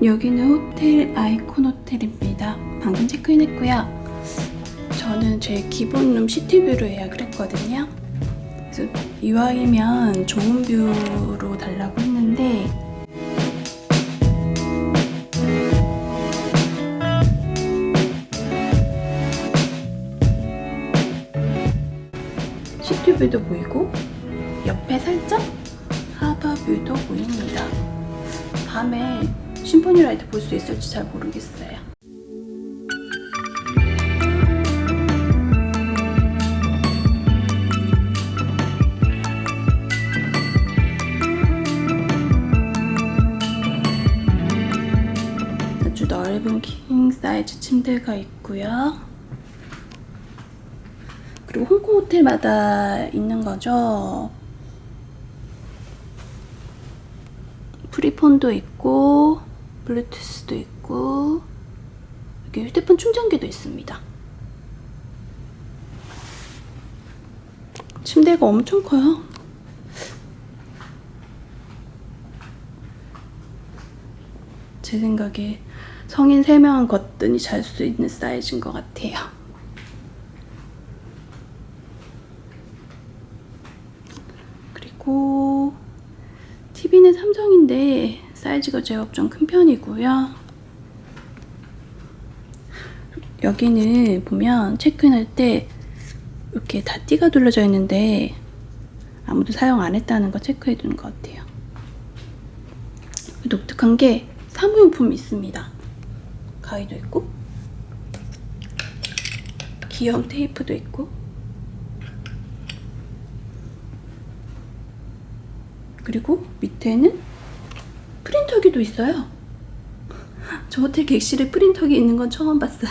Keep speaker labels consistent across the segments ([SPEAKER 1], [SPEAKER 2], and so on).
[SPEAKER 1] 여기는 호텔 아이콘 호텔입니다. 방금 체크인 했고요. 저는 제 기본룸 시티뷰로 예약을 했거든요. 그래서 이왕이면 좋은 뷰로 달라고 했는데 시티뷰도 보이고 옆에 살짝 하바뷰도 보입니다. 밤에 심포니 라이트 볼 수 있을지 잘 모르겠어요. 아주 넓은 킹 사이즈 침대가 있고요. 그리고 홍콩 호텔마다 있는 거죠. 프리폰도 있고 블루투스도 있고 여기 휴대폰 충전기도 있습니다. 침대가 엄청 커요. 제 생각에 성인 3명 거뜬히 잘 수 있는 사이즈인 것 같아요. 그리고 TV는 삼성인데 사이즈가 제법 좀 큰 편이고요. 여기는 보면 체크인할 때 이렇게 다 띠가 둘러져 있는데 아무도 사용 안 했다는 거 체크해 두는 것 같아요. 독특한 게 사무용품이 있습니다. 가위도 있고 귀여운 테이프도 있고 그리고 밑에는 프린터기도 있어요. 저 호텔 객실에 프린터기 있는 건 처음 봤어요.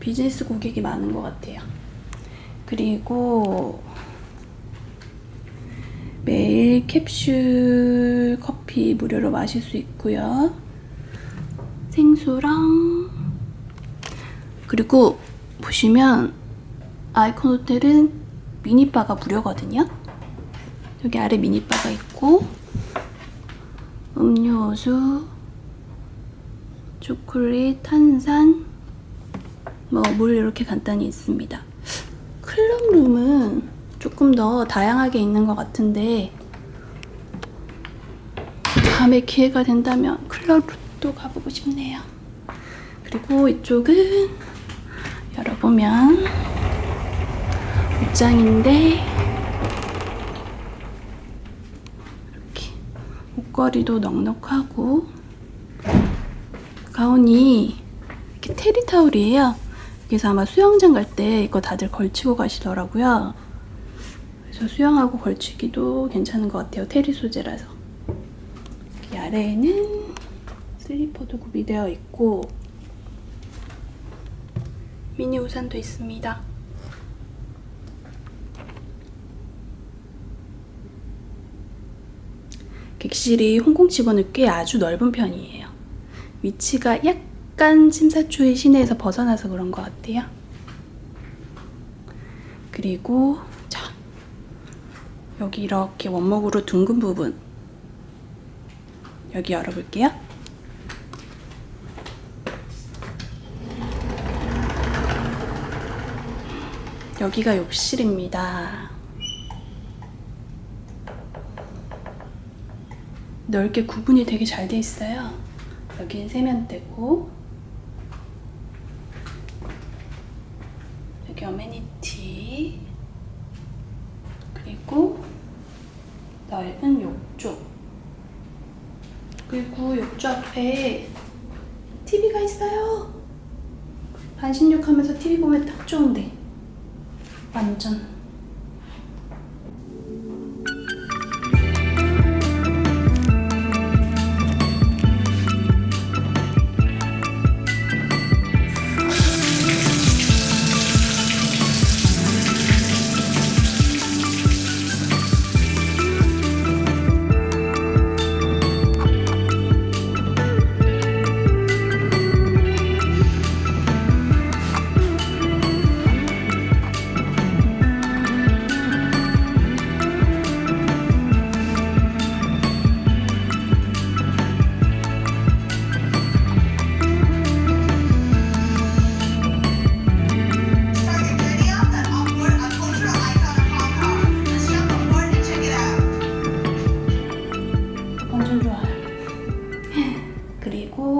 [SPEAKER 1] 비즈니스 고객이 많은 것 같아요. 그리고 매일 캡슐 커피 무료로 마실 수 있고요. 생수랑 그리고 보시면 아이콘 호텔은 미니바가 무료거든요. 여기 아래 미니바가 있고 음료수, 초콜릿, 탄산, 뭐 물 이렇게 간단히 있습니다. 클럽룸은 조금 더 다양하게 있는 것 같은데 다음에 기회가 된다면 클럽도 가보고 싶네요. 그리고 이쪽은 열어보면 옷장인데 이렇게 옷걸이도 넉넉하고 가운이 이렇게 테리 타올이에요. 그래서 아마 수영장 갈 때 이거 다들 걸치고 가시더라고요. 그래서 수영하고 걸치기도 괜찮은 것 같아요. 테리 소재라서. 여기 아래에는 슬리퍼도 구비되어 있고 미니 우산도 있습니다. 객실이 홍콩 직원을 꽤 아주 넓은 편이에요. 위치가 약간 심사초의 시내에서 벗어나서 그런 것 같아요. 그리고 자 여기 이렇게 원목으로 둥근 부분 여기 열어볼게요. 여기가 욕실입니다. 넓게 구분이 되게 잘 돼 있어요. 여기는 세면대고 여기 어메니티 그리고 넓은 욕조 그리고 욕조 앞에 TV가 있어요. 반신욕하면서 TV 보면 딱 좋은데 완전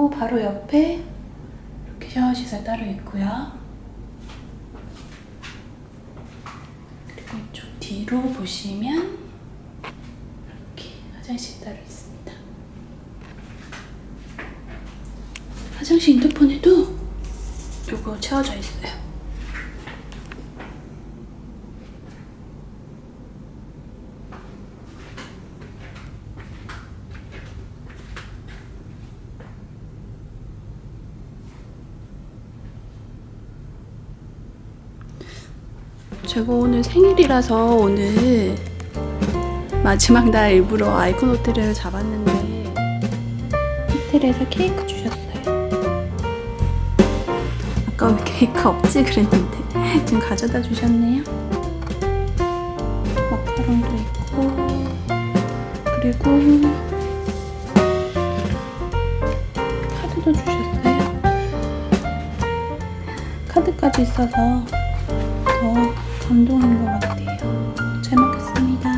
[SPEAKER 1] 바로 옆에 이렇게 샤워 시설 따로 있고요. 그리고 이쪽 뒤로 보시면 이렇게 화장실 따로 있습니다. 화장실 인터폰에도 이거 채워져 있어요. 제가 오늘 생일이라서 오늘 마지막 날 일부러 아이콘 호텔을 잡았는데 호텔에서 케이크 주셨어요. 아까 왜 케이크 없지 그랬는데 지금 가져다 주셨네요. 마카롱도 있고 그리고 카드도 주셨어요. 카드까지 있어서 더 감동한 것 같아요. 잘 먹겠습니다.